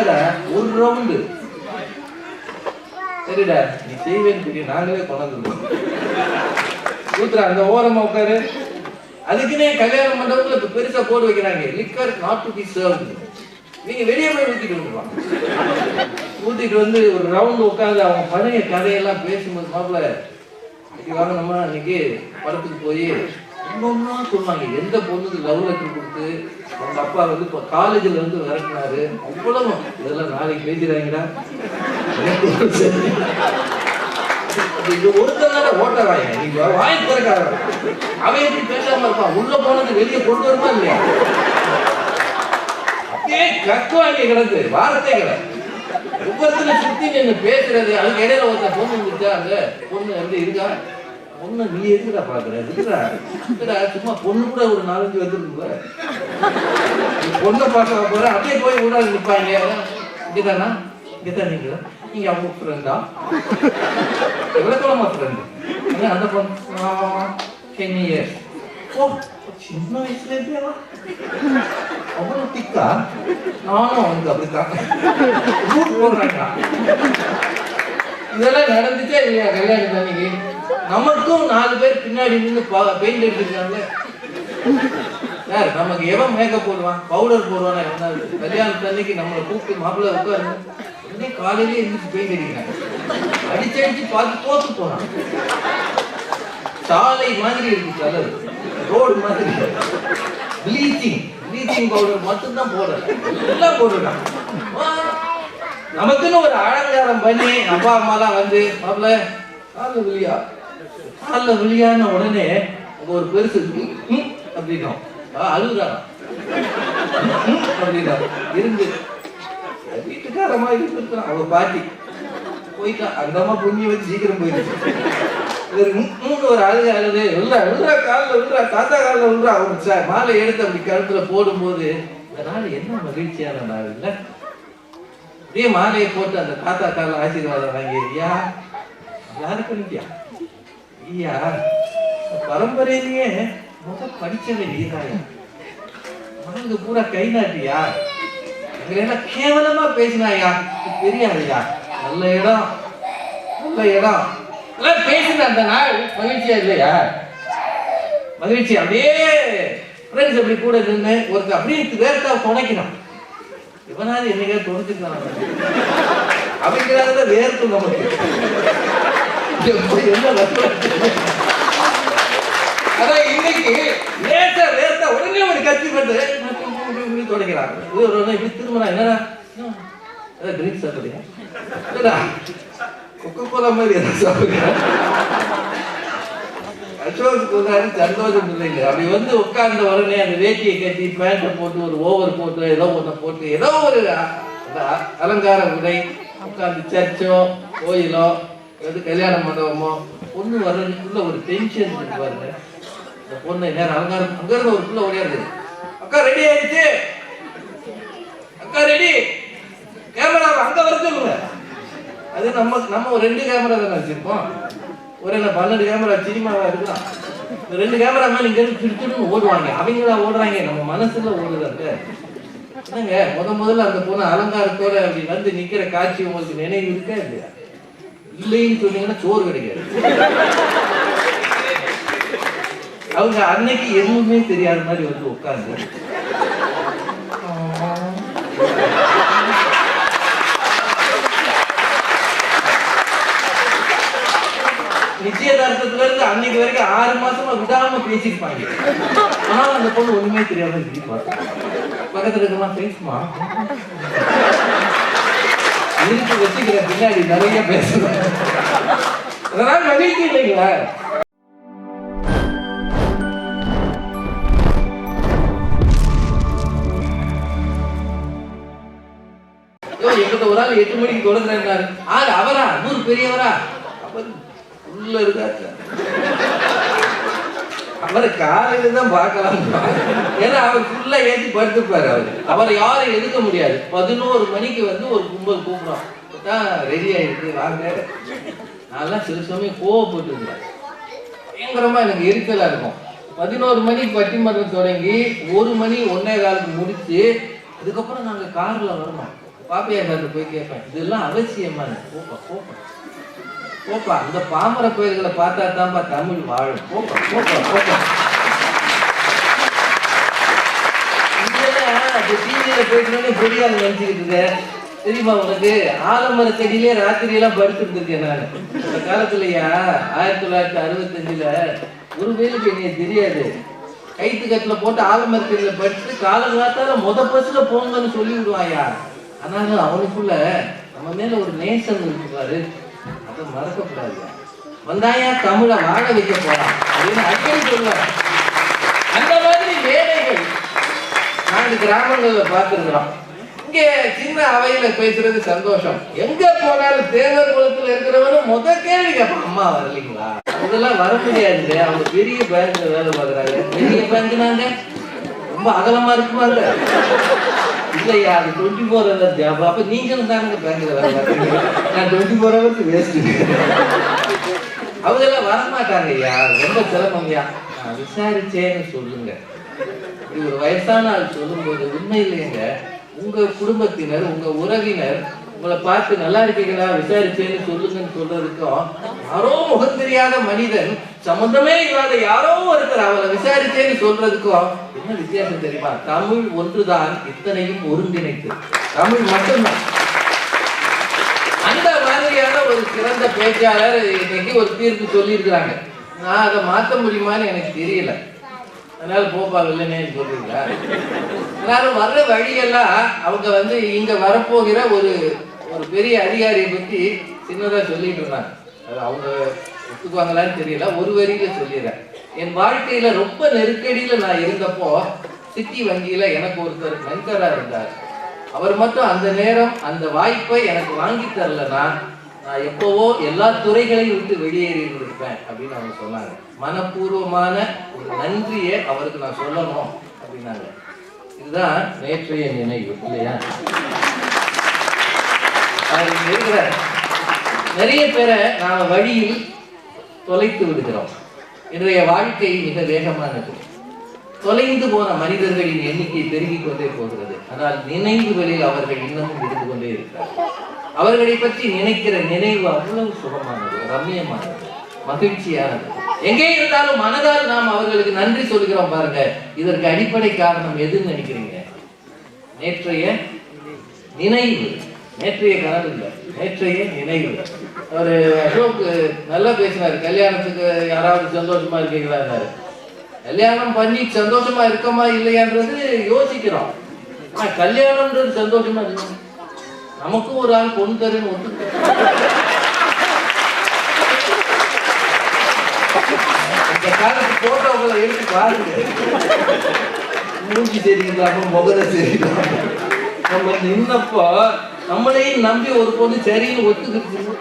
ஊத்தாடா ஒரு ரவுண்டு சரிடா நீ செய்வேன்னு தெரியும் நாங்களே கொண்டாந்து சூத்ரா அந்த ஓரமா உட்காரு. அதுக்குன்னே கல்யாண மண்டபத்துல இப்ப பெருசா போர்டு வைக்கிறாங்க. Liquor not to be serve நீங்க வெளியே போய் ஊத்திட்டு வந்துருவாங்க ஊத்திட்டு வந்து ஒரு ரவுண்ட் உட்காந்து அவங்க பழைய கதையெல்லாம் பேசும்போது மாப்பிள்ள இன்னைக்கு வாங்க நம்ம இன்னைக்கு படத்துக்கு போய் ஒன்னொன்னா சொன்னாங்க எந்த பொண்ணுக்கு லவ் லெட்டர் கொடுத்து அவங்க அப்பா வந்து இப்போ காலேஜில் வந்து விரட்டினாரு. அவ்வளவு இதெல்லாம் நாளைக்கு பேசுறாங்கடா எனக்கு இது ஒருத்தர் தானே ஓட்ட வாங்க நீங்க வாய் திறக்காத அவன் எப்படி பேசாம இருப்பான்? உள்ள போனது வெளியே கொண்டு வருமா இல்லையா? அப்படியே கக்குவாங்க கிடக்கு. வார்த்தை கிடக்கு ஒவ்வொருத்தர சுத்தி நின்று பேசுறது. அதுக்கு இடையில ஒருத்தன் பொண்ணு இருந்துச்சா அங்க பொண்ணு வந்து இருக்கா பொண்ணு நீ எதுக்குடா பாக்குற இருக்குடா இருக்குடா சும்மா பொண்ணு கூட ஒரு நாலஞ்சு வந்துருக்குல்ல பொண்ணை பார்க்க போற அப்படியே போய் கூட நிற்பாங்க இங்கதானா? இங்கதான் நீங்க நீங்க அவங்க ஃப்ரெண்டா விளக்கலாமா ஃப்ரெண்டு அந்த பொண்ணு. டென் இயர்ஸ் ஓ சின்ன வயசுல இருந்தேவா அவ்வளவு திக்கா நானும் அவனுக்கு அப்படித்தான். போடுறாங்க இதெல்லாம் நடந்துட்டே இல்லையா? கல்யாணம் அன்னைக்கு? நமக்கும் நாலு பேர் பின்னாடி நின்று பெயிண்ட் அடிச்சிருக்காங்க யார் நமக்கு எவன் மேக்கப் போடுவான்? பவுடர் போடுவானா எவனாவது கல்யாணத்து அன்னைக்கு நம்மளை கூப்பிட்டு மாப்பிள்ள உட்காருங்க. உடனே காலையிலே எழுந்திரிச்சு பெயிண்ட் அடிக்கிறாங்க. அடிச்சு அடிச்சு பார்த்து தோத்து போறான். சாலை மாதிரி இருக்கு கலர் ரோடு மாதிரி. ப்ளீச்சிங் ப்ளீச்சிங் பவுடர் மட்டும்தான் போடல. எல்லாம் போடுறான் நமக்குன்னு ஒரு அலங்காரம் பண்ணி அப்பா அம்மாலாம் வந்து மாப்பிள்ள காலு விழியா அல்ல விழியான்னு உடனே ஒரு பெருசு ம், அப்படின்னோம் அழுகுறா அப்படின்னா இருந்து வீட்டுக்காரமா இருந்து அவ பாட்டி போயிட்டா. அந்த அம்மா புண்ணிய வச்சு சீக்கிரம் போயிடுச்சு. மூணு ஒரு அழுக அழுது எல்லாம் விழுறா காலில் விழுறா தாத்தா காலில் விழுறா அவர் சார் மாலை எடுத்து அப்படி கழுத்துல போடும்போது அதனால என்ன மகிழ்ச்சியான நாள் இல்லை? அப்படியே மாலையை போட்டு அந்த தாத்தா காலில் ஆசீர்வாதம் வாங்கி ஐயா யாருக்கு நிக்கியா ஐயா பரம்பரையிலேயே முத படிச்சவன் நீதாயா மனது பூரா கை நாட்டியா எல்லாம் கேவலமா பேசினாயா தெரியாதயா நல்ல இடம் நல்ல இடம். எல்லாம் பேசின அந்த நாள் மகிழ்ச்சியா இல்லையா? மகிழ்ச்சி. அப்படியே ஃப்ரெண்ட்ஸ் அப்படி கூட நின்று ஒருத்தர் அப்படியே வேர்த்தா துணைக்கிறான் இவனாவது என்னைக்கா துணைச்சுக்கலாம் அப்படிங்கிறத வேர்த்து நமக்கு. அதான் இன்னைக்கு லேசா வேர்த்தா உடனே ஒரு கட்சி பண்ணு தொடங்கிறாங்க இப்படி என்னடா? ட்ரிங்க்ஸ் சாப்பிடுறியா இல்லடா கொக்கோ கோலா மாதிரி எதாவது அசோக் சந்தோஷம் இல்லைங்க. அப்படி வந்து உட்கார்ந்த உடனே அந்த வேட்டியை கட்டி பேண்ட்டை போட்டு ஒரு ஓவர் போட்டு ஏதோ ஒண்ணு போட்டு ஏதோ ஒரு அந்த அலங்கார உடை. உட்கார்ந்து சர்ச்சோ கோயிலோ எது கல்யாண மண்டபமோ பொண்ணு வர்றதுக்குள்ள ஒரு டென்ஷன் இருக்கு பாருங்க. இந்த பொண்ணு நேரம் அலங்காரம் அங்க இருந்து ஒரு புள்ள ஓடியாருது அக்கா ரெடி ஆயிடுச்சு? அக்கா ரெடி கேமரா அங்க வர சொல்லுங்க. அது நம்ம நம்ம ஒரு ரெண்டு கேமரா தானே வச்சிருப்போம் ஒரு என்ன பன்னெண்டு கேமரா சினிமாவா இருக்கலாம். இந்த ரெண்டு கேமரா மேல இங்க இருந்து திருத்துன்னு ஓடுவாங்க. அவங்களா ஓடுறாங்க. நம்ம மனசுல ஓடுதாங்க என்னங்க முத முதல்ல அந்த பொண்ணு அலங்காரத்தோட அப்படி வந்து நிக்கிற காட்சி உங்களுக்கு நினைவு இருக்கா இல்லையா? இல்லைன்னு சொன்னீங்கன்னா சோறு கிடைக்காது. அவங்க அன்னைக்கு எதுவுமே தெரியாத மாதிரி வந்து உட்கார்ந்து. நிச்சயதார்த்தத்துல இருந்து அன்னைக்கு வரைக்கும் ஆறு மாசமா விடாம பேசிருப்பாங்க ஆனா அந்த பொண்ணு ஒண்ணுமே தெரியாம இப்படி பக்கத்துல இருக்கலாம் பேசுமா இருக்கு வச்சுக்கிற பின்னாடி நிறைய பேசுவேன் அதனால மகிழ்ச்சி இல்லைங்களா. ஐயோ, எங்கிட்ட ஒரு ஆள் எட்டு மணிக்கு கொடுக்குறேன்னாரு ஆறு அவரா? நூறு பெரியவரா? அவர் உள்ள இருக்காரு. அவரை காலையில தான் பார்க்கலாம். ஏன்னா அவர் ஃபுல்லா ஏற்றி படுத்துப்பாரு அவர். அவரை யாரும் எதுக்க முடியாது. பதினோரு மணிக்கு வந்து ஒரு கும்பல் கூப்பிடும் தான் ரெடி ஆயிருக்கு. வாங்க. நான்லாம் சில சமயம் கோவப்பட்டு இருந்தேன் பயங்கரமா எனக்கு எரிச்சலா இருக்கும். பதினோரு மணிக்கு பட்டிமன்றம் தொடங்கி ஒரு மணி ஒன்னே காலுக்கு முடிச்சு அதுக்கப்புறம் நாங்க கார்ல வரணும் பாப்பையா சார்ட்ட போய் கேட்பேன். இதெல்லாம் அவசியமான போப்பா போப்பா போப்பா அந்த பாமர கோயில்களை பார்த்தா தான்ப்பா தமிழ் வாழும். போப்பா போப்பா போப்பா. டிவியில போயிட்டு பெரியாள் நினைச்சுக்கிட்டு இருக்க தெரியுமா உனக்கு? ஆலமர செடியிலே ராத்திரி எல்லாம் படுத்துட்டு இருக்கேன் நான். அந்த காலத்துலயா? ஆயிரத்தி தொள்ளாயிரத்தி அறுபத்தஞ்சுல ஒரு வேலுக்கு என்னைய தெரியாது. கைத்து கட்டுல போட்டு ஆலமரத்தில படுத்து காலங்காத்தால முத பஸ்ல போங்கன்னு சொல்லி விடுவாயா ஆனாலும் அவனுக்குள்ள நம்ம மேல ஒரு நேசம் இருக்கு பாரு. அதை மறக்கக்கூடாது வந்தாயா தமிழை வாழ வைக்க போறான் அப்படின்னு அடிக்கடி சொல்லுவார் அந்த மாதிரி வேலைகள் நாங்க கிராமங்கள்ல பார்த்துருக்குறோம். இங்க சின்ன அவையில பேசுறது சந்தோஷம். எங்க போனாலும் தேவர் குளத்துல இருக்கிறவனும் முத கேள்வி கேட்பான் அம்மா வரலீங்களா? அதெல்லாம் வர முடியாது அவங்க பெரிய பேங்க்ல வேலை பார்க்குறாங்க. பெரிய பேங்க்னாங்க ரொம்ப அகலமா இருக்குமாங்க இல்லையா அது டுவெண்ட்டி ஃபோர் ஹவர்ஸ் ஜாப் அப்ப நீங்களும் தானுங்க பேங்க்ல வர பார்க்குறீங்க. நான் டுவெண்ட்டி ஃபோர் ஹவர்ஸ் வேஸ்ட் அவங்க எல்லாம் வரமாட்டாங்க ஐயா. ரொம்ப சிரமம் ஐயா. நான் விசாரிச்சேன்னு சொல்லுங்க. ஒரு வயசான ஆள் சொல்லும்போது உண்மை இல்லைங்க. உங்க குடும்பத்தினர் உங்க உறவினர் உங்களை பார்த்து நல்லா இருக்கீங்களா? விசாரிச்சேன்னு சொல்லுங்கன்னு சொல்றதுக்கும் யாரோ முகம் தெரியாத மனிதன் சம்பந்தமே இல்லாத யாரோ ஒருத்தர் அவரை விசாரிச்சேன்னு சொல்றதுக்கும் என்ன வித்தியாசம் தெரியுமா? தமிழ் ஒன்றுதான் இத்தனையும் ஒருங்கிணைத்து. தமிழ் மட்டும்தான். அந்த மாதிரியான ஒரு சிறந்த பேச்சாளர் இன்னைக்கு ஒரு தீர்ப்பு சொல்லியிருக்கிறாங்க. நான் அதை மாற்ற முடியுமான்னு எனக்கு தெரியல. அதனால போப்பா இல்லைன்னு சொல்றீங்களா? எல்லாரும் வர்ற வழியெல்லாம் அவங்க வந்து இங்க வரப்போகிற ஒரு ஒரு பெரிய அதிகாரியை பற்றி சின்னதாக சொல்லிட்டு இருந்தாங்க. அது அவங்க ஒத்துக்குவாங்களான்னு தெரியல. ஒரு வரியில சொல்லிடுறேன். என் வாழ்க்கையில ரொம்ப நெருக்கடியில நான் இருந்தப்போ சிட்டி வங்கியில எனக்கு ஒருத்தர் மென்டரா இருந்தார். அவர் மட்டும் அந்த நேரம் அந்த வாய்ப்பை எனக்கு வாங்கி தரலன்னா நான் எப்பவோ எல்லா துறைகளையும் விட்டு வெளியேறி இருந்திருப்பேன் அப்படின்னு அவங்க சொன்னாங்க. மனப்பூர்வமான ஒரு நன்றியை அவருக்கு நான் சொல்லணும் அப்படின்னாங்க. இதுதான் நேற்றைய நினைவு இல்லையா? அவர் இங்க இருக்கிற நிறைய பேரை நாம் வழியில் தொலைத்து விடுகிறோம். இன்றைய வாழ்க்கை மிக வேகமானது. தொலைந்து போன மனிதர்களின் எண்ணிக்கை பெருகிக் கொண்டே போகிறது. ஆனால் நினைவுகளில் அவர்கள் இன்னமும் இருந்து கொண்டே இருக்கிறார் அவர்களை பற்றி நினைக்கிற நினைவு அவ்வளவு சுகமானது ரம்யமானது மகிழ்ச்சியானது. எங்கே இருந்தாலும் மனதால் நாம் அவர்களுக்கு நன்றி சொல்கிறோம் பாருங்க. இதற்கு அடிப்படை காரணம் எதுன்னு நினைக்கிறீங்க? நேற்றைய நினைவு. நேற்றைய கனவு இல்லை நேற்றைய நினைவு. அவர் அசோக் நல்லா பேசினார். கல்யாணத்துக்கு யாராவது சந்தோஷமா இருக்கீங்களா கல்யாணம் பண்ணி சந்தோஷமா இருக்கமா இல்லையான்றது யோசிக்கிறோம். ஆனா கல்யாணம்ன்றது சந்தோஷமா இருக்கு. நமக்கும் ஒரு ஆள் பொண்ணு தருன்னு ஒத்துக்க இந்த காலத்து போட்டோக்களை எடுத்து பாருங்க. மூஞ்சி சரியில்லாம முகர சரியில்லாம. நம்ம நின்னப்போ நம்மளையும் நம்பி ஒரு பொண்ணு சரின்னு ஒத்துக்கிட்டு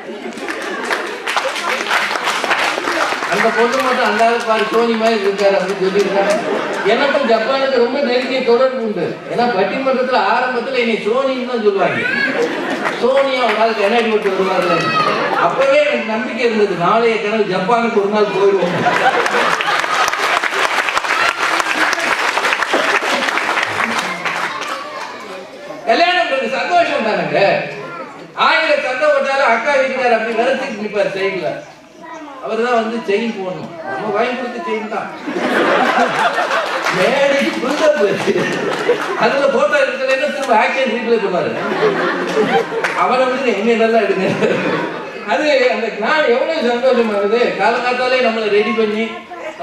அந்த பொண்ணு மட்டும் அந்த பாரு சோனி மாதிரி இருக்காரு அப்படின்னு சொல்லியிருக்காங்க. எனக்கும் ஜப்பானுக்கு ரொம்ப நெருங்கிய தொடர்பு உண்டு. ஏன்னா பட்டிமன்றத்தில் ஆரம்பத்தில் என்னை சோனின்னு தான் சொல்லுவாங்க. சோனியா ஒரு நாள் கண்ணாடி விட்டு வருவார்கள் அப்பவே எனக்கு நம்பிக்கை இருந்தது நாளைய கனவு ஜப்பானுக்கு ஒரு நாள் போயிடுவோம். அக்கா வீட்டுக்கார் அப்படி வரத்துக்கு நிற்பார் செய்யல. அவர் தான் வந்து செயின் போடணும். நம்ம வாங்கி கொடுத்த செயின் தான். மேடைக்கு புரிதா போயிடுச்சு அதுல போட்டோ இருக்கலன்னா திரும்ப ஆக்ஷன் ரீப்ளே பண்ணுவாரு? அவரை வந்து என்ன நல்லா எடுங்க. அது அந்த நான் எவ்வளவு சந்தோஷமா இருக்குது. காலங்காத்தாலே நம்மளை ரெடி பண்ணி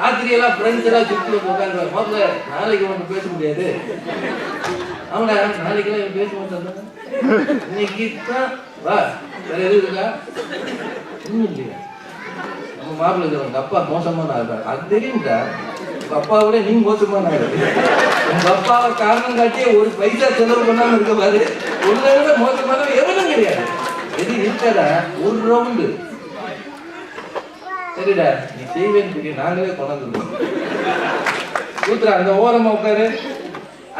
ராத்திரி எல்லாம் ஃப்ரெண்ட்ஸ் எல்லாம் சுற்றி உட்காந்து முதல்ல நாளைக்கு ஒன்று பேச முடியாது. அவங்கள நாளைக்கெல்லாம் இவன் பேச மாட்டாங்க இன்னைக்கு தான் வா. வேற எதுவும் இருக்கா இன்னும் இல்லையா. நம்ம மாப்பிள்ளை உங்க அப்பா மோசமான ஆள் அது தெரியும்டா உங்க அப்பாவை விட நீ மோசமான நான் உங்க அப்பாவை காரணம் காட்டியே ஒரு பைசா செலவு பண்ணாம இருக்க பாரு. உன்னை விட மோசமான எவனும் கிடையாது. எது இருக்காடா? ஒரு ரவுண்டு சரிடா. நீ செய்வேன்னு சொல்லி நாங்களே கொண்டாந்து ஊத்துறா அந்த ஓரமா உட்காரு.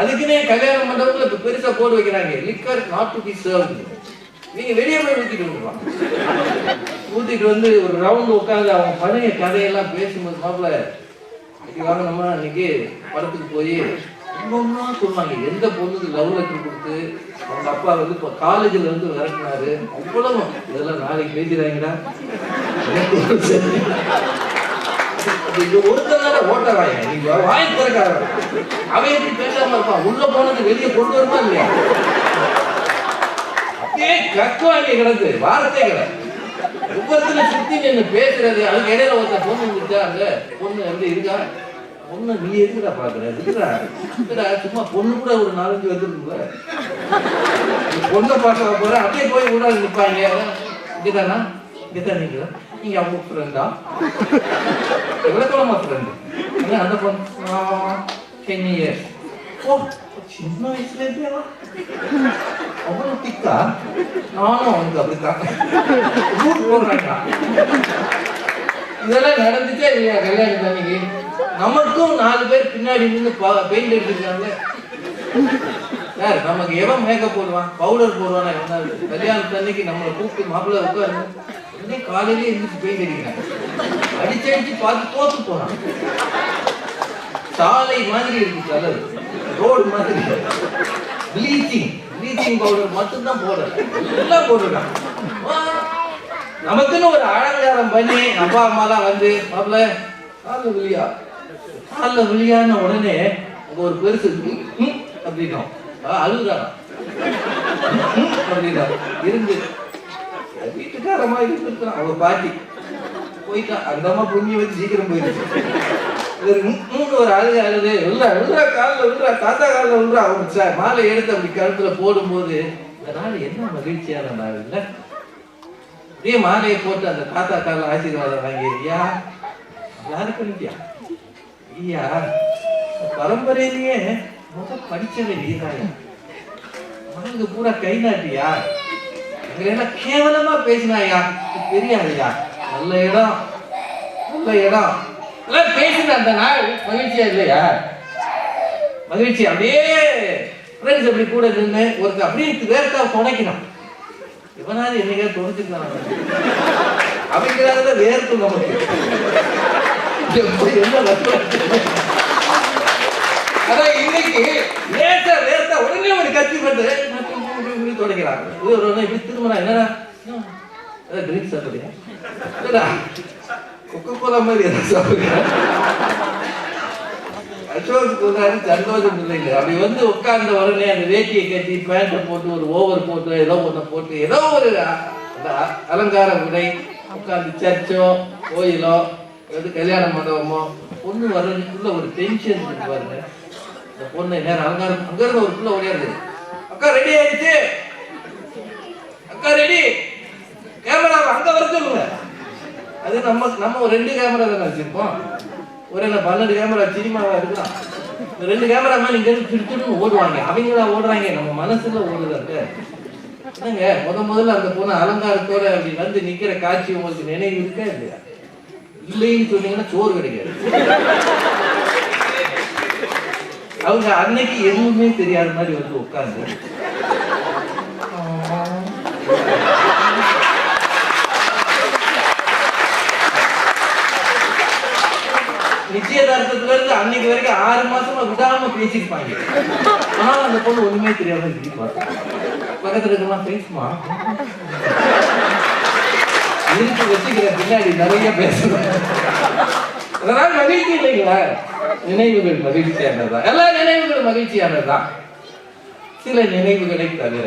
அதுக்குன்னே கல்யாண மண்டபத்துல பெருசா போர்டு வைக்கிறாங்க. Liquor not to be serve நீங்க வெளியே போய் ஊத்திட்டு வந்துருவான் ஊத்திட்டு வந்து ஒரு ரவுண்ட் உட்காந்து அவங்க பழைய கதையெல்லாம் பேசும்போது மாப்பிள்ள இன்னைக்கு வாங்க நம்ம அன்னைக்கு படத்துக்கு போய் ரொம்ப சொல்லுவாங்க எந்த பொண்ணுக்கு லவ் லெட்டர் கொடுத்து அவங்க அப்பா வந்து இப்போ காலேஜில் வந்து விரட்டினாரு அவ்வளவு. இதெல்லாம் நாளைக்கு பேசிடுறாங்கடா இது ஒருத்தனால ஓட்ட நீங்க வாய் திறக்காத. அவன் எப்படி பேசாம இருப்பான்? உள்ள போனது வெளியே கொண்டு வருமா இல்லையா? அப்படியே கக்குவாங்க கிடந்து வார்த்தை கிடக்கு. ஒவ்வொருத்தரும் சுத்தி நின்று பேசுறது அதுக்கு இடையில ஒருத்த பொண்ணு இருக்காங்க பொண்ணு வந்து இருக்கா? பொண்ணு நீ எதுக்குடா பாக்குற? இருக்குடா. இருக்குடா சும்மா பொண்ணு கூட ஒரு நாலஞ்சு வந்துருக்குல்ல பொண்ணை பார்க்க போற அப்படியே போய் கூட நிற்பாங்க இங்கதானா? இங்கதான் நீங்க. நீங்க அவங்க ஃப்ரெண்டா எவ்வளவு எவ்வளோ ஃப்ரெண்டு அந்த பொண்ணு? டென் இயர்ஸ் ஓ சின்ன வயசுல இருந்தே அவ்வளவு திக்கா நானும் அவனுக்கு அப்படித்தான் ரூட் போடுறாங்க இதெல்லாம் நடந்துச்சா இல்லையா கல்யாணம் அன்னைக்கு நமக்கும் நாலு பேர் பின்னாடி நின்று பெயிண்ட் எடுத்துருக்காங்க யார் நமக்கு எவன் மேக்கப் போடுவான்? பவுடர் போடுவானா எவனாவது கல்யாணத்து அன்னைக்கு நம்மளை கூப்பிட்டு மாப்பிள்ளை உட்காருங்க. உடனே காலையிலே எழுந்திரிச்சு பெயிண்ட் அடிக்கிறாங்க அடிச்சு அடிச்சு பார்த்து தோத்து போறான். சாலை மாதிரி இருக்கு கலர் ரோடு மாதிரி. ப்ளீச்சிங் ப்ளீச்சிங் பவுடர் மட்டும்தான் போடல எல்லாம் போட்டுருக்கான் நமக்குன்னு ஒரு அலங்காரம் பண்ணி அப்பா அம்மாலாம் வந்து பாப்பல காலில் விழியா? காலில் விழியான்னு உடனே அங்க ஒரு பெருசு ம், அப்படின்னோம். அழுகுறான் அப்படின்னா இருந்து. வீட்டுக்கார மாதிரி இருக்கிறான் அவ பாட்டி. போயிட்டான் அந்த அம்மா புண்ணிய வச்சு சீக்கிரம் போயிடுச்சு. இவர் மூணு ஒரு அழுது அழுது விழுறா விழுறா காலில் விழுறா தாத்தா காலில் விழுறா அவங்க சார் மாலை எடுத்து அப்படி கழுத்துல போடும்போது இந்த நாள் என்ன மகிழ்ச்சியான நாள் இல்லை? அப்படியே மாலையை போட்டு அந்த தாத்தா காலில் ஆசீர்வாதம் வாங்கி ஐயா யாரு பண்ணிட்டியா ஐயா பரம்பரையிலேயே முத படிச்சவே நீதாயா அவனுக்கு பூரா கை நாட்டியா எங்களை கேவலமா பேசினாயா? பெரிய நல்ல இடம் நல்ல இடம். எல்லாம் பேசின அந்த நாள் மகிழ்ச்சியா இல்லையா? மகிழ்ச்சி அப்படியே ஃப்ரெண்ட்ஸ் அப்படி கூட நின்று ஒருத்தர் அப்படியே வேர்த்தா துணைக்கணும் இவனாவது என்னைக்கா துணைச்சுக்கலாம் அப்படிங்கிறத வேர்த்து நமக்கு. என்ன கஷ்டம். அதான் இன்னைக்கு லேசா வேர்த்தா உடனே ஒரு கட்சி பட்டு தொடக்கிறாங்க. இது ஒரு இப்படி திரும்பினா என்னடா? ட்ரிங்க்ஸ் சாப்பிடுறியா கொக்கோ கோலா மாதிரி எதாவது சாப்பிடுறியா அசோக் சொன்னாரு சந்தோஷம் இல்லைங்க. அப்படி வந்து உட்கார்ந்த உடனே அந்த வேட்டியை கட்டி பேண்ட்டை போட்டு ஒரு ஓவர் போட்டு ஏதோ ஒண்ணு போட்டு ஏதோ ஒரு அந்த அ- அலங்கார உடை உட்கார்ந்து சர்ச்சோ கோயிலோ வந்து கல்யாண மண்டபமோ பொண்ணு வர்றதுக்குள்ள ஒரு டென்ஷன் இருக்கு பாருங்க. இந்த பொண்ணு நேரம் அலங்காரம் அங்க இருந்து ஒரு புள்ள ஓடியாது அக்கா ரெடி ஆயிடுச்சு? அக்கா ரெடி கேமரா அங்க வர சொல்லுங்க. அது நம்ம நம்ம ஒரு ரெண்டு கேமரா தானே வச்சிருப்போம். ஒரு என்ன பன்னெண்டு கேமரா சினிமாவா இருக்கலாம். ரெண்டு கேமரா மேல இங்க இருந்து திருத்துன்னு ஓடுவாங்க. அவங்களா ஓடுறாங்க. நம்ம மனசுல ஓடுதாங்க என்னங்க? முத முதல்ல அந்த பொண்ணு அலங்காரத்தோட அப்படி வந்து நிக்கிற காட்சி உங்களுக்கு நினைவு இருக்கா இல்லையா? இல்லைன்னு சொன்னீங்கன்னா சோறு கிடைக்காது. அவங்க அன்னைக்கு எதுவுமே தெரியாத மாதிரி வந்து உட்கார்ந்து நிச்சயதார்த்தத்துல இருந்து அன்னைக்கு வரைக்கும் ஆறு மாசமா விடாம பேசிருப்பாங்க ஆனா அந்த பொண்ணு ஒண்ணுமே தெரியாம இருப்பா பக்கத்துல இருக்கலாம் பேசுமா? இருக்கு வச்சுக்கிற பின்னாடி நிறைய பேசுவேன் அதனால மகிழ்ச்சி இல்லைங்களா? நினைவுகள் மகிழ்ச்சியானதுதான் எல்லா நினைவுகளும் மகிழ்ச்சியானதுதான் சில நினைவுகளை தவிர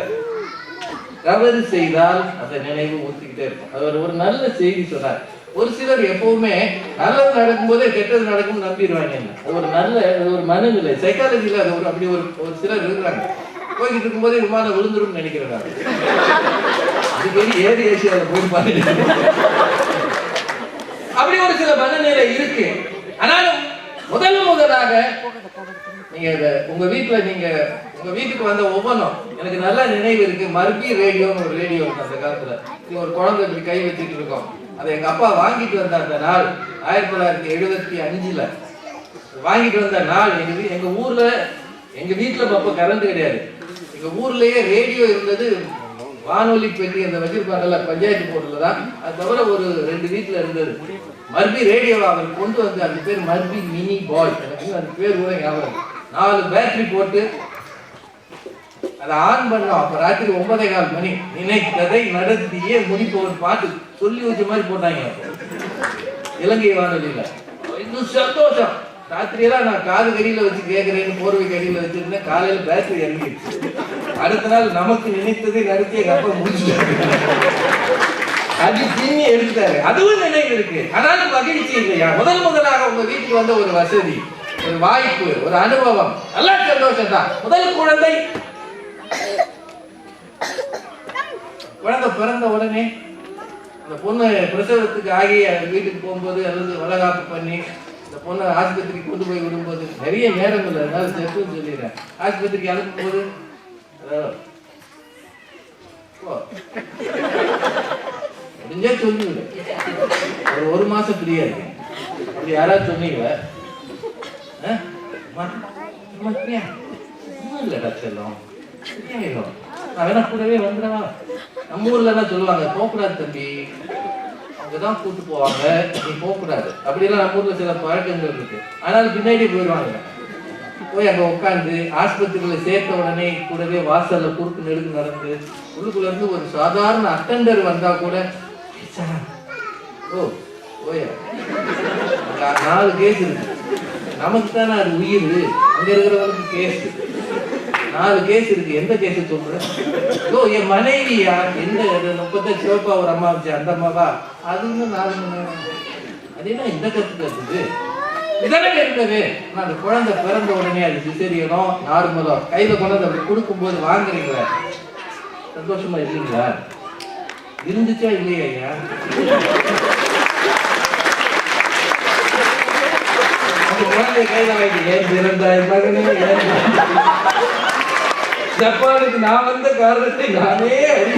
தவறு செய்தால் அந்த நினைவு ஊத்திக்கிட்டே இருக்கும். அவர் ஒரு நல்ல செய்தி சொன்னார். ஒரு சிலர் எப்பவுமே நல்லது நடக்கும்போதே கெட்டது நடக்கும் நம்பிடுவாங்க அது ஒரு நல்ல ஒரு மனநிலை. சைக்காலஜியில் அது ஒரு அப்படி ஒரு ஒரு சிலர் இருக்கிறாங்க. போய்கிட்டு இருக்கும்போதே விமானம் விழுந்துரும் நினைக்கிறேன் நான். அடிக்கடி ஏர் ஏசியாவில் போய் பாருங்க. அப்படி ஒரு சில மனநிலை இருக்கு. ஆனாலும் முதல் முதலாக நீங்க உங்க வீட்டுல நீங்க உங்க வீட்டுக்கு வந்த ஒவ்வொன்றும் எனக்கு நல்ல நினைவு இருக்கு. மர்பி ரேடியோன்னு ஒரு ரேடியோ இருக்கு அந்த காலத்துல. ஒரு குழந்தை இப்படி கை வச்சுட்டு இருக்கோம். அதை எங்க அப்பா வாங்கிட்டு வந்த அந்த நாள் ஆயிரத்தி தொள்ளாயிரத்தி எழுபத்தி அஞ்சுல. வாங்கிட்டு வந்த நாள் எங்க எங்கள் எங்க ஊர்ல எங்க வீட்டுல அப்ப கரண்ட் கிடையாது. எங்க ஊர்லயே ரேடியோ இருந்தது வானொலி பெட்டி அந்த வச்சிருப்பாங்கல்ல பஞ்சாயத்து போர்டில் தான். அது தவிர ஒரு ரெண்டு வீட்டில் இருந்தது. மர்பி ரேடியோ அவர் கொண்டு வந்து அந்த பேர் மர்பி மினி பாய். எனக்கு அந்த பேர் கூட ஞாபகம் நாலு பேட்டரி போட்டு அதை ஆன் பண்ணோம். அப்போ ராத்திரி ஒன்பதே கால் மணி. நினைத்ததை நடத்தியே முடிப்பவன் பாட்டு. சொல்லி வச்ச மாதிரி போட்டாங்க. இலங்கை வானொலியில. இன்னும் சந்தோஷம். ராத்திரியெல்லாம் நான் காது கடியில வச்சு கேட்கறேன்னு போர்வை கடியில வச்சிருந்தேன். காலையில பேட்டரி இறங்கிடுச்சு. அடுத்த நாள் நமக்கு நினைத்ததை நடத்திய கப்ப அப்பா முடிச்சுட்டாரு. அது பின்னி எடுத்தாரு அதுவும் நினைவு இருக்கு. ஆனாலும் மகிழ்ச்சி இல்லையா? முதல் முதலாக உங்க வீட்டுக்கு வந்த ஒரு வசதி ஒரு வாய்ப்பு ஒரு அனுபவம். நல்லா சந்தோஷம் தான். முதல் குழந்தை. குழந்தை பிறந்த உடனே அந்த பொண்ணு பிரசவத்துக்கு ஆகி வீட்டுக்கு போகும்போது அல்லது வளகாப்பு பண்ணி இந்த பொண்ணை ஆஸ்பத்திரிக்கு கொண்டு போய் விடும்போது நிறைய நேரம் இல்லை அதனால செத்துன்னு சொல்லிடுறேன். ஆஸ்பத்திரிக்கு அனுப்பும்போது போது போ. சொல்லுங்க ஒரு ஒரு மாசம் ஃப்ரீயா இருக்கு அப்படி யாராவது சொன்னீங்களா? ஆ? அம்மா, அம்மா, இல்லடா நான் வேணா கூடவே வந்துடவா நம்ம ஊர்ல எல்லாம் சொல்லுவாங்க போகக்கூடாது தம்பி. அங்கதான் கூட்டு போவாங்க. நீ போகக்கூடாது. அப்படிலாம் நம்ம ஊர்ல சில பழக்கங்கள் இருக்கு. ஆனாலும் பின்னாடி போயிடுவாங்க. போய் அங்க உட்காந்து ஆஸ்பத்திரியில சேர்த்த உடனே கூடவே வாசல்ல குறுக்கு நெடுக்கு நடந்து உள்ளுக்குள்ள இருந்து ஒரு சாதாரண அட்டெண்டர் வந்தா கூட ஓ ஓயா. நாலு கேஸ் இருக்கு. நமக்கு தானே அது உயிர். அங்க இருக்கிறவங்களுக்கு கேஸ் நாலு கேஸ் இருக்கு. எந்த கேஸ் சொல்ற? ஓ என் மனைவியா எந்த இது? முப்பத்தஞ்சு சிவப்பா ஒரு அம்மா வச்சு அந்த அம்மாவா அது இன்னும் நாலு மணி அது இந்த கத்து கத்துது இதெல்லாம் இருந்தது நான் அந்த குழந்தை பிறந்த உடனே அது சிசேரியனோ நார்மலோ. கையில கொண்டாந்து அப்படி கொடுக்கும்போது வாங்குறீங்களா? சந்தோஷமா இருக்கீங்களா? இருந்துச்சா இல்லையா ஐயா? அந்த குழந்தை கையில வாங்கி ஏன் பிறந்தாய் மகனே? ஏன் ஜப்பானுக்கு நான் வந்த காரணத்தை நானே சரி.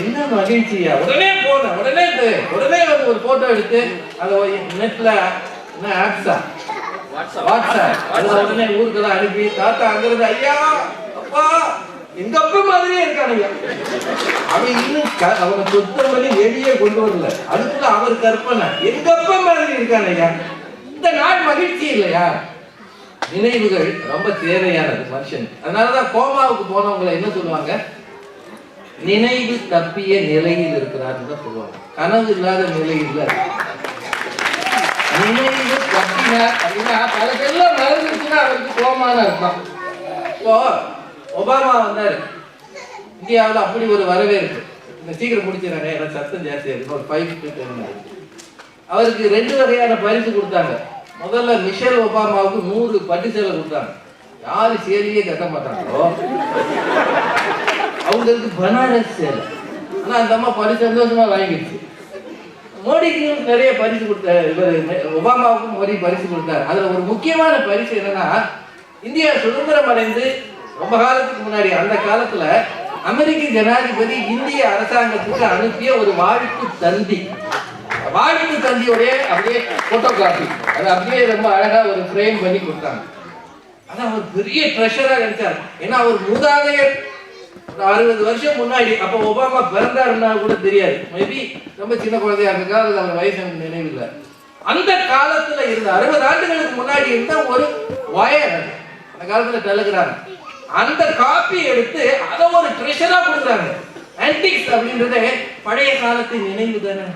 என்ன மகிழ்ச்சியா? உடனே போன உடனே உடனே வந்து ஒரு போட்டோ எடுத்து அதை நெட்ல என்ன ஆப்ஸா வாட்ஸ்அப். உடனே ஊருக்கெல்லாம் அனுப்பி தாத்தா அங்கிருந்து ஐயா அப்பா எங்க அப்பா மாதிரியே இருக்கானுங்க. அவன் இன்னும் அவனை சுத்தம் பண்ணி வெளியே கொண்டு வரல. அதுக்குள்ள அவர் கற்பனை. எங்க அப்பா மாதிரி இருக்கானுங்க? இந்த நாள் மகிழ்ச்சி இல்லையா? நினைவுகள் ரொம்ப தேவையானது மனுஷன். அதனாலதான் கோமாவுக்கு போனவங்களை என்ன சொல்லுவாங்க? நினைவு தப்பிய நிலையில் இருக்கிறார்னு தான் சொல்லுவாங்க. கனவு இல்லாத நிலையில் நினைவு தப்பினார் அப்படின்னா பல பேர்லாம் மறந்துருச்சுன்னா அவருக்கு கோமான அர்த்தம் இப்போ ஒபாமா வந்தாரு இந்தியாவில் அப்படி ஒரு வரவேற்பு. இந்த சீக்கிரம் முடிச்சிடறேன் எனக்கு சத்தம் ஜாஸ்தியாக இருக்கு ஒரு ஃபைவ் டு டென் அவருக்கு ரெண்டு வகையான பரிசு கொடுத்தாங்க. முதல்ல மிஷேல் ஒபாமாவுக்கு நூறு பட்டு சேலை கொடுத்தாங்க. யாரு சேலையே கட்ட மாட்டாங்களோ அவங்களுக்கு பனாரஸ் சேலை. ஆனா அந்த அம்மா பரிசு சந்தோஷமா வாங்கிடுச்சு. மோடிக்கும் நிறைய பரிசு கொடுத்தாரு இவர் ஒபாமாவுக்கும் மோடி பரிசு கொடுத்தாரு. அதுல ஒரு முக்கியமான பரிசு என்னன்னா இந்தியா சுதந்திரம் அடைந்து ரொம்ப காலத்துக்கு முன்னாடி அந்த காலத்துல அமெரிக்க ஜனாதிபதி இந்திய அரசாங்கத்துக்கு அனுப்பிய ஒரு வாழ்த்து தந்தி. வாழ்த்து தந்தியோடைய அப்படியே போட்டோகிராஃபி அது அப்படியே ரொம்ப அழகா ஒரு ஃப்ரேம் பண்ணி கொடுத்தாங்க. ஆனா அவர் பெரிய ட்ரெஷரா நினைச்சார் ஏன்னா அவர் மூதாதையர். ஒரு அறுபது வருஷம் முன்னாடி அப்ப ஒபாமா பிறந்தாருன்னா கூட தெரியாது. மேபி ரொம்ப சின்ன குழந்தையா இருக்கா அது அவர் வயசு எனக்கு நினைவில்லை. அந்த காலத்துல இருந்த அறுபது ஆண்டுகளுக்கு முன்னாடி இருந்த ஒரு வயர் அந்த காலத்துல டெலிகிராம் அந்த காப்பி எடுத்து அதை ஒரு ட்ரெஷரா கொடுக்குறாங்க ஆன்டிக்ஸ் அப்படின்றது பழைய காலத்தின் நினைவு தானே?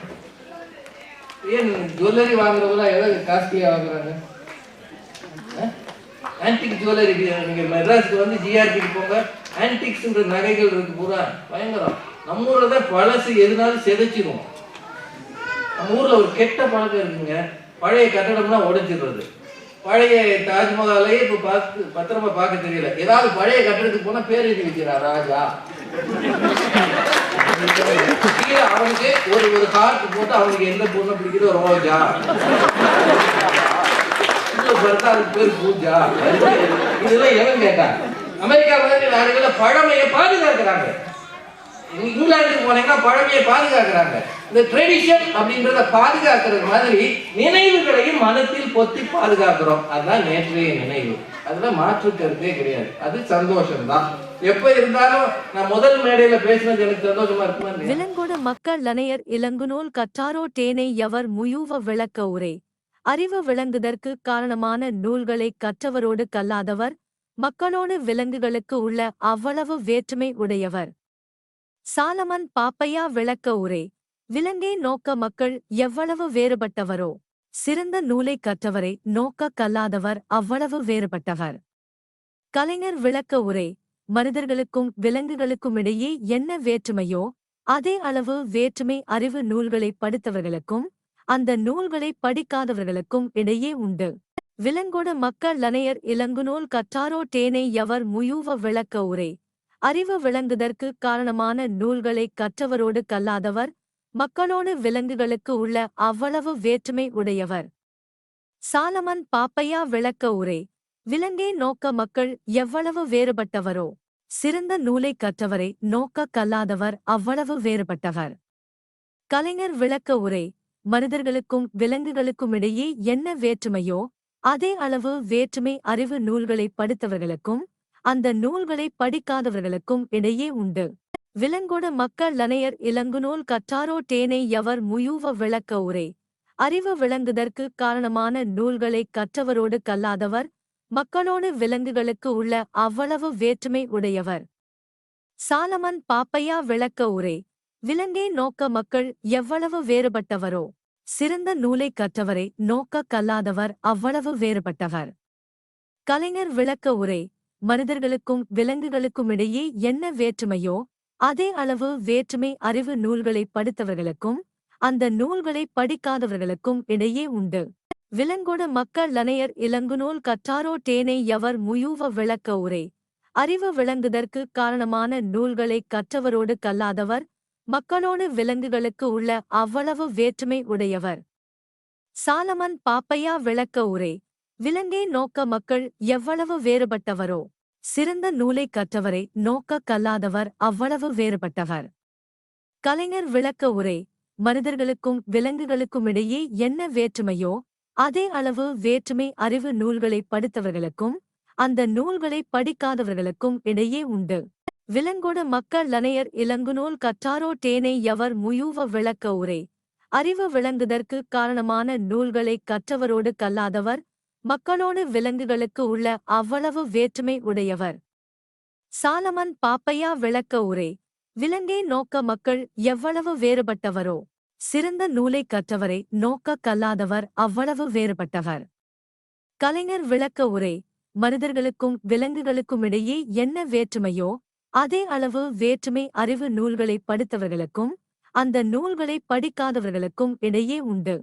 ஏன் ஜுவல்லரி வாங்குறவங்களாம் எதாவது காஸ்ட்லியா வாங்குறாங்க? ஆன்டிக் ஜுவல்லரி நீங்க மெட்ராஸ்க்கு வந்து ஜிஆர்பிக்கு போங்க. ஆன்டிக்ஸ்ன்ற நகைகள் இருக்கு பூரா. பயங்கரம். நம்ம ஊர்ல தான் பழசு எதுனாலும் செதைச்சிரும். நம்ம ஊர்ல ஒரு கெட்ட பழக்கம் இருக்குங்க. பழைய கட்டடம்லாம் உடைச்சிடுறது. பழைய தாஜ்மஹாலையே இப்ப பார்த்து பத்திரமா பார்க்க தெரியல. ஏதாவது பழைய கட்டடத்துக்கு போனா பேர் எழுதி வைக்கிறா ராஜா. அவனுக்கு ஒரு ஒரு கார்க்கு போட்டு அவனுக்கு எந்த பொண்ணை பிடிக்குதோ ரோஜா. உள்ள பார்த்தா அதுக்கு பேர் பூஜா. இதெல்லாம் எவன் கேட்டான் அமெரிக்கா மாதிரி நாடுகள்ல பழமையை பாதுகாக்கிறாங்க. இங்கிலாந்துக்கு போனீங்கன்னா பழமையை பாதுகாக்கிறாங்க. இந்த ட்ரெடிஷன் அப்படின்றத பாதுகாக்கிறது மாதிரி நினைவுகளையும் மனத்தில் பொத்தி பாதுகாக்கிறோம். அதுதான் நேற்றைய நினைவு. அதுல மாற்று கருத்தே கிடையாது. அது சந்தோஷம்தான். எப்ப இருந்தாலும் நான் முதல் மேடையில பேசினது எனக்கு சந்தோஷமா இருக்குமா இல்லையா? மக்கள் லனையர் இலங்குநூல் கற்றாரோ தேனை எவர் முயூவ விளக்க உரை. அறிவு விளங்குதற்கு காரணமான நூல்களை கற்றவரோடு கல்லாதவர் மக்களோடு விலங்குகளுக்கு உள்ள அவ்வளவு வேற்றுமை உடையவர். சாலமன் பாப்பையா விளக்க உரை விலங்கை நோக்க மக்கள் எவ்வளவு வேறுபட்டவரோ சிறந்த நூலை கற்றவரை நோக்க கல்லாதவர் அவ்வளவு வேறுபட்டவர். கலைஞர் விளக்க உரை மனிதர்களுக்கும் விலங்குகளுக்கும் இடையே என்ன வேற்றுமையோ அதே அளவு வேற்றுமை அறிவு நூல்களை படித்தவர்களுக்கும் அந்த நூல்களை படிக்காதவர்களுக்கும் இடையே உண்டு. விலங்கோட மக்கள் லனையர் இலங்குநூல் கற்றாரோ டேனை எவர் முயூவ விளக்க உரை அறிவு விளங்குதற்கு காரணமான நூல்களை கற்றவரோடு கல்லாதவர் மக்களோடு விலங்குகளுக்கு உள்ள அவ்வளவு வேற்றுமை உடையவர். சாலமன் பாப்பையா விளக்க உரை விலங்கை நோக்க மக்கள் எவ்வளவு வேறுபட்டவரோ சிறந்த நூலை கற்றவரை நோக்க கல்லாதவர் அவ்வளவு வேறுபட்டவர். கலைஞர் விளக்க உரை மனிதர்களுக்கும் விலங்குகளுக்கும் இடையே என்ன வேற்றுமையோ அதே அளவு வேற்றுமை அறிவு நூல்களை படித்தவர்களுக்கும் அந்த நூல்களை படிக்காதவர்களுக்கும் இடையே உண்டு. விலங்கோட மக்கள் லனையர் இலங்குநூல் கற்றாரோ டேனை எவர் முயூவ விளக்க உரை. அறிவு விளங்குதற்கு காரணமான நூல்களை கற்றவரோடு கல்லாதவர் மக்களோடு விலங்குகளுக்கு உள்ள அவ்வளவு வேற்றுமை உடையவர். சாலமன் பாப்பையா விளக்க உரை. விலங்கே நோக்க மக்கள் எவ்வளவு வேறுபட்டவரோ. சிறந்த நூலை கற்றவரை நோக்க கல்லாதவர் அவ்வளவு வேறுபட்டவர். கலைஞர் விளக்க உரை. மனிதர்களுக்கும் விலங்குகளுக்கும் இடையே என்ன வேற்றுமையோ அதே அளவு வேற்றுமை அறிவு நூல்களை படித்தவர்களுக்கும் அந்த நூல்களை படிக்காதவர்களுக்கும் இடையே உண்டு. விலங்கோட மக்கள் லனையர் இலங்குநூல் கற்றாரோ டேனை எவர் முயூவ விளக்க உரை. அறிவு விளங்குதற்கு காரணமான நூல்களை கற்றவரோடு கல்லாதவர் மக்களோடு விலங்குகளுக்கு உள்ள அவ்வளவு வேற்றுமை உடையவர். சாலமன் பாப்பையா விளக்க உரை. விலங்கை நோக்க மக்கள் எவ்வளவு வேறுபட்டவரோ சிறந்த நூலை கற்றவரை நோக்க கல்லாதவர் அவ்வளவு வேறுபட்டவர். கலைஞர் விளக்க உரை மனிதர்களுக்கும் விலங்குகளுக்கும் இடையே என்ன வேற்றுமையோ அதே அளவு வேற்றுமை அறிவு நூல்களை படித்தவர்களுக்கும் அந்த நூல்களை படிக்காதவர்களுக்கும் இடையே உண்டு. விலங்கோட மக்கள் லனையர் இலங்குநூல் கற்றாரோ டேனை எவர் முயூவ விளக்க உரை. அறிவு விளங்குதற்கு காரணமான நூல்களை கற்றவரோடு கல்லாதவர் மக்களோடு விலங்குகளுக்கு உள்ள அவ்வளவு வேற்றுமை உடையவர். சாலமன் பாப்பையா விளக்க உரை விலங்கை நோக்க மக்கள் எவ்வளவு வேறுபட்டவரோ சிறந்த நூலை கற்றவரை நோக்க கல்லாதவர் அவ்வளவு வேறுபட்டவர். கலைஞர் விளக்க உரை மனிதர்களுக்கும் விலங்குகளுக்கும் இடையே என்ன வேற்றுமையோ அதே அளவு வேற்றுமை அறிவு நூல்களை படித்தவர்களுக்கும் அந்த நூல்களை படிக்காதவர்களுக்கும் இடையே உண்டு.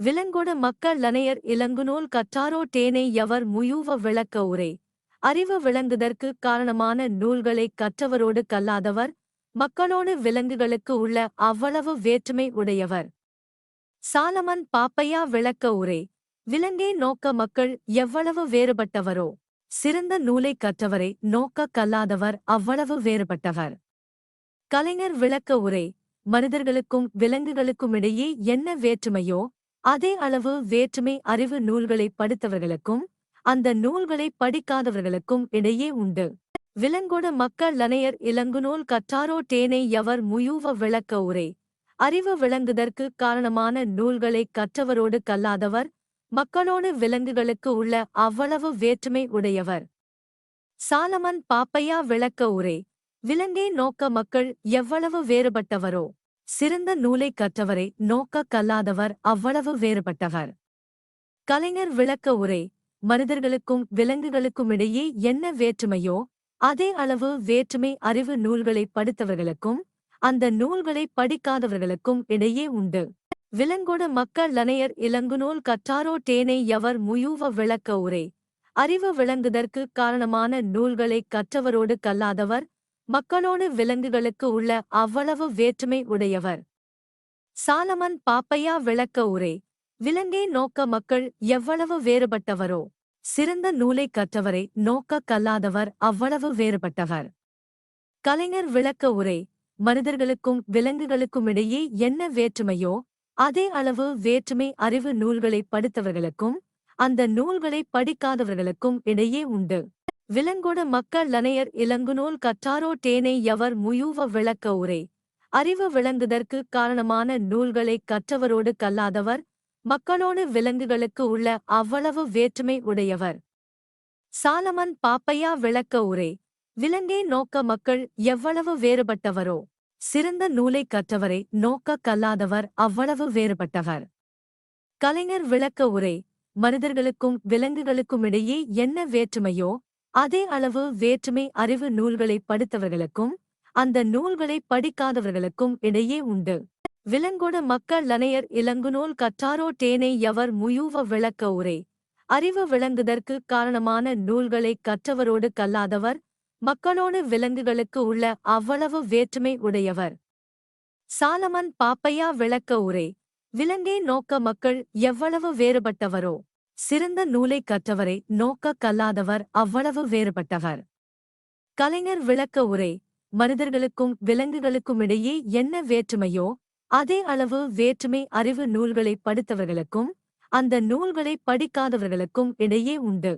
விலங்கொடு மக்கள் லனையர் இலங்குநூல் கற்றாரோ டேனை எவர் முயூவ விளக்க உரை. அறிவு விளங்குதற்கு காரணமான நூல்களை கற்றவரோடு கல்லாதவர் மக்களோடு விலங்குகளுக்கு உள்ள அவ்வளவு வேற்றுமை உடையவர். சாலமன் பாப்பையா விளக்க உரை. விலங்கே நோக்க மக்கள் எவ்வளவு வேறுபட்டவரோ. சிறந்த நூலை கற்றவரை நோக்க கல்லாதவர் அவ்வளவு வேறுபட்டவர். கலைஞர் விளக்க உரை. மனிதர்களுக்கும் விலங்குகளுக்கும் இடையே என்ன வேற்றுமையோ அதே அளவு வேற்றுமை அறிவு நூல்களை படித்தவர்களுக்கும் அந்த நூல்களை படிக்காதவர்களுக்கும் இடையே உண்டு. விலங்கோட மக்கள் லனையர் இலங்குநூல் கற்றாரோ டேனை எவர் முயூவ விளக்க உரை. அறிவு விளங்குதற்கு காரணமான நூல்களை கற்றவரோடு கல்லாதவர் மக்களோடு விலங்குகளுக்கு உள்ள அவ்வளவு வேற்றுமை உடையவர். சாலமன் பாப்பையா விளக்க உரை. விலங்கை நோக்க மக்கள் எவ்வளவு வேறுபட்டவரோ. சிறந்த நூலை கற்றவரை நோக்க கல்லாதவர் அவ்வளவு வேறுபட்டவர். கலைஞர் விளக்க உரை மனிதர்களுக்கும் விலங்குகளுக்கும் இடையே என்ன வேற்றுமையோ அதே அளவு வேற்றுமை அறிவு நூல்களை படித்தவர்களுக்கும் அந்த நூல்களை படிக்காதவர்களுக்கும் இடையே உண்டு. விலங்கோட மக்கள் லனையர் இலங்குநூல் கற்றாரோ டேனை எவர் முயூவ விளக்க உரை. அறிவு விளங்குதற்கு காரணமான நூல்களை கற்றவரோடு கல்லாதவர் மக்களோடு விலங்குகளுக்கு உள்ள அவ்வளவு வேற்றுமை உடையவர். சாலமன் பாப்பையா விளக்க உரை விலங்கை நோக்க மக்கள் எவ்வளவு வேறுபட்டவரோ சிறந்த நூலை கற்றவரை நோக்க கல்லாதவர் அவ்வளவு வேறுபட்டவர். கலைஞர் விளக்க உரை மனிதர்களுக்கும் விலங்குகளுக்கும் இடையே என்ன வேற்றுமையோ அதே அளவு வேற்றுமை அறிவு நூல்களை படித்தவர்களுக்கும் அந்த நூல்களை படிக்காதவர்களுக்கும் இடையே உண்டு. விலங்கொட மக்கள் லனையர் இலங்குநூல் கற்றாரோ டேனை எவர் முயூவ விளக்க உரை. அறிவு விளங்குதற்கு காரணமான நூல்களை கற்றவரோடு கல்லாதவர் மக்களோடு விலங்குகளுக்கு உள்ள அவ்வளவு வேற்றுமை உடையவர். சாலமன் பாப்பையா விளக்க உரை. விலங்கை நோக்க மக்கள் எவ்வளவு வேறுபட்டவரோ. சிறந்த நூலை கற்றவரை நோக்க கல்லாதவர் அவ்வளவு வேறுபட்டவர். கலைஞர் விளக்க உரை. மனிதர்களுக்கும் விலங்குகளுக்கும் இடையே என்ன வேற்றுமையோ அதே அளவு வேற்றுமை அறிவு நூல்களை படித்தவர்களுக்கும் அந்த நூல்களை படிக்காதவர்களுக்கும் இடையே உண்டு. விலங்கோட மக்கள் லனையர் இலங்குநூல் கற்றாரோ டேனை எவர் முயூவ விளக்க உரை. அறிவு விளங்குதற்கு காரணமான நூல்களை கற்றவரோடு கல்லாதவர் மக்களோடு விலங்குகளுக்கு உள்ள அவ்வளவு வேற்றுமை உடையவர். சாலமன் பாப்பையா விளக்க உரை. விலங்கை நோக்க மக்கள் எவ்வளவு வேறுபட்டவரோ. சிறந்த நூலை கற்றவரை நோக்க கல்லாதவர் அவ்வளவு வேறுபட்டவர். கலைஞர் விளக்க உரை மனிதர்களுக்கும் விலங்குகளுக்கும் இடையே என்ன வேற்றுமையோ அதே அளவு வேற்றுமை அறிவு நூல்களை படித்தவர்களுக்கும் அந்த நூல்களை படிக்காதவர்களுக்கும் இடையே உண்டு.